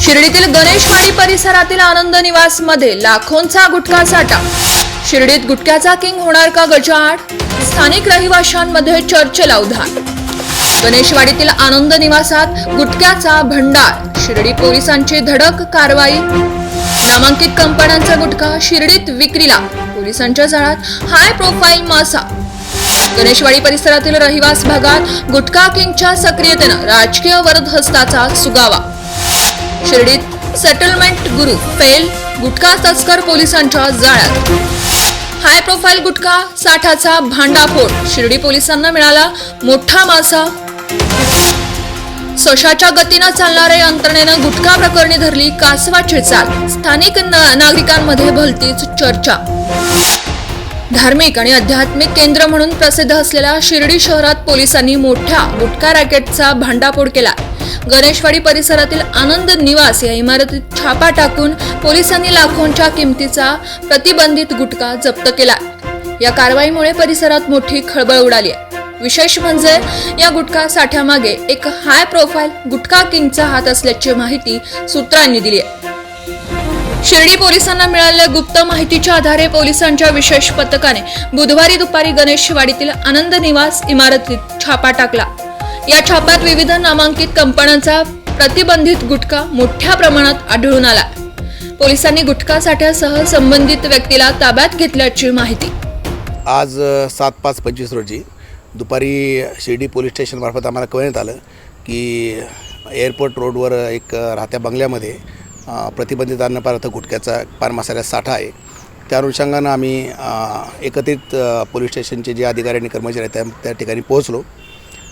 शिर्डीतील गणेशवाडी परिसरातील आनंद निवासमध्ये लाखोंचा गुटखा साठा. शिर्डीत गुटख्याचा किंग होणार का गजाआड? स्थानिक रहिवाशांमध्ये चर्चेला उधाण. गणेशवाडीतील आनंद निवासात गुटख्याचा भंडार. शिर्डी पोलिसांची धडक कारवाई. नामांकित कंपन्यांचा गुटखा शिर्डीत विक्रीला. पोलिसांच्या जाळ्यात हाय प्रोफाईल मासा. गणेशवाडी परिसरातील रहिवास भागात गुटखा किंगच्या सक्रियतेनं राजकीय वरदहस्ताचा सुगावा. शिर्डीत सेटलमेंट गुरु फेल गुटखा तस्कर पोलिसांच्या जाळ्यात. हाय प्रोफाईल गुटखा साठाचा भांडाफोड. शिर्डी पोलिसांना मिळाला मोठा मासा. सशाच्या गतीनं चालणाऱ्या यंत्रणेनं गुटखा प्रकरणी धरली कासवाची चाल स्थानिक ना- नागरिकांमध्ये भलतीच चर्चा. धार्मिक आणि आध्यात्मिक केंद्र म्हणून प्रसिद्ध असलेल्या शिर्डी शहरात पोलिसांनी मोठ्या गुटखा रॅकेटचा भांडाफोड केला. गणेशवाडी परिसरातील आनंद निवास या इमारतीत छापा टाकून पोलिसांनी लाखोंच्या किमतीचा प्रतिबंधित गुटखा जप्त केला. या कारवाईमुळे परिसरात मोठी खळबळ उडाली आहे. विशेष म्हणजे या गुटखा साठ्यामागे एक हाय प्रोफाईल गुटखा किंगचा हात असल्याची माहिती सूत्रांनी दिली आहे. शिर्डी पोलिसांना मिळालेल्या गुप्त माहितीच्या आधारे पोलिसांच्या विशेष पथकाने बुधवारी दुपारी गणेशवाडीतील आनंद निवास इमारतीत छापा टाकला. या छाप्यात विविध नामांकित कंपन्यांचा प्रतिबंधित गुटखा मोठ्या प्रमाणात आढळून आला. पोलिसांनी गुटखा साठ्यासह संबंधित व्यक्तीला ताब्यात घेतल्याची माहिती. आज सात पाच पंचवीस रोजी दुपारी शिर्डी पोलीस स्टेशनमार्फत आम्हाला कळण्यात आलं की एअरपोर्ट रोडवर एक राहत्या बंगल्यामध्ये प्रतिबंधित अन्नपदार्थ गुटख्याचा पान मसाल्याचा साठा आहे. त्या अनुषंगानं आम्ही एकत्रित पोलीस स्टेशनचे जे अधिकारी आणि कर्मचारी आहेत त्या त्या ठिकाणी पोहोचलो.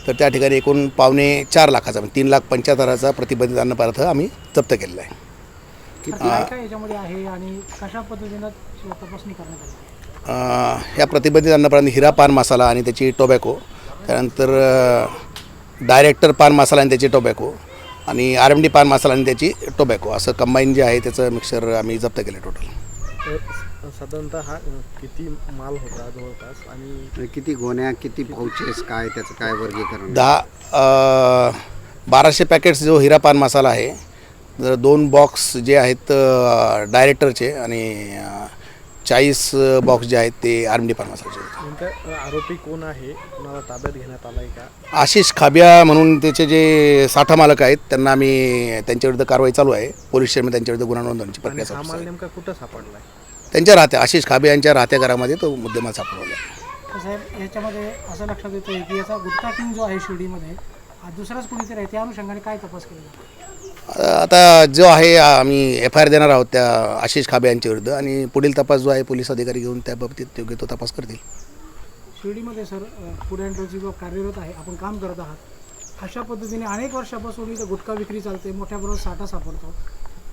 तर त्या ठिकाणी एकूण पावणे चार लाखाचा म्हणजे तीन लाख पंच्याहत्तराचा प्रतिबंधित अन्नपदार्थ आम्ही जप्त केलेला आहे. ह्या प्रतिबंधित अन्नपदार्थ हिरा पान मसाला आणि त्याची टोबॅको त्यानंतर डायरेक्टर पान मसाला आणि त्याची टोबॅको आणि आर एम डी पान मसाला आणि त्याची टोबॅको असं कंबाईन जे आहे त्याचं मिक्सर आम्ही जप्त केलं टोटल साधारणतः हा किती माल होता जवळपास? आणि किती गोण्या किती पाउचेस काय त्याचं काय वर्गीकरण? दहा बाराशे पॅकेट्स जो हिरा पान मसाला आहे जर दोन बॉक्स जे आहेत डायरेक्टरचे आणि चाळीस बॉक्स जे आहेत ते आर एम डी पान मसाल्याचे होते नेमका आरोपी कोण आहे? कोणाला ताब्यात घेण्यात आलाय का? आशिष खाबिया म्हणून त्याचे जे साठा मालक आहेत त्यांना आम्ही त्यांच्याविरुद्ध कारवाई चालू आहे. पोलीस स्टेशनमध्ये त्यांच्याविरुद्ध गुन्हा नोंदवण्याची आणि प्रक्रिया हा चालू माल आहे. नेमका कुठं सापडलाय? त्यांच्या राहत्या आशिष खाबिया यांच्या राहत्या घरामध्ये तो मुद्देमाल सापडवला आहे. तर साहेब याच्यामध्ये असं लक्षात येतं की याचा गुटखा किंग जो आहे शिर्डीमध्ये हा दुसराच कोणीतरी आहे त्या अनुषंगाने काय तपास केला जातो? आता जो आहे आम्ही एफ आय आर देणार आहोत त्या आशिष खाबे यांच्या विरुद्ध आणि पुढील तपास जो आहे पोलीस अधिकारी घेऊन त्या बाबतीत योग्य तो तपास करतील. शिर्डीमध्ये सर फूड अँड विभाग कार्यरत आहे आपण काम करत आहात. अशा पद्धतीने अनेक वर्षापासून इथं गुटखा विक्री चालते मोठ्या प्रमाणात साठा सापडतो.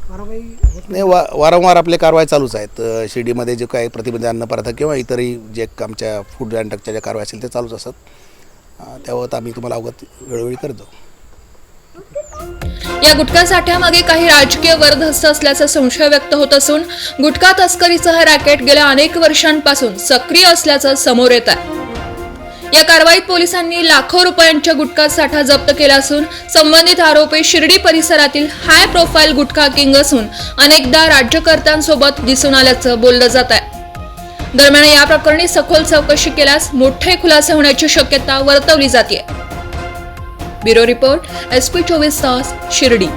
नाही. वा वारंवार आपले कारवाई चालूच आहेत. शिर्डीमध्ये जे काही प्रतिबंधित अन्नपदार्थ किंवा इतरही जे आमच्या फूड अँड ड्रगच्या ज्या कारवाई असेल ते चालूच असतात. त्याबाबत आम्ही तुम्हाला अवगत वेळोवेळी करत. या गुटखा साठ्यामागे काही राजकीय वरदहस्त असल्याचा संशय व्यक्त होत असून गुटखा तस्करीचं हे रॅकेट गेल्या अनेक वर्षांपासून सक्रिय असल्याचं समोर येत आहे. या कारवाईत पोलिसांनी लाखो रुपयांच्या गुटखा साठा जप्त केला असून संबंधित आरोपी शिर्डी परिसरातील हाय प्रोफाईल गुटखा किंग असून अनेकदा राज्यकर्त्यांसोबत दिसून आल्याचं बोललं जात आहे. दरम्यान या प्रकरणी सखोल चौकशी केल्यास मोठे खुलासे होण्याची शक्यता वर्तवली जाते ब्युरो रिपोर्ट एस पी चोवीस तास शिर्डी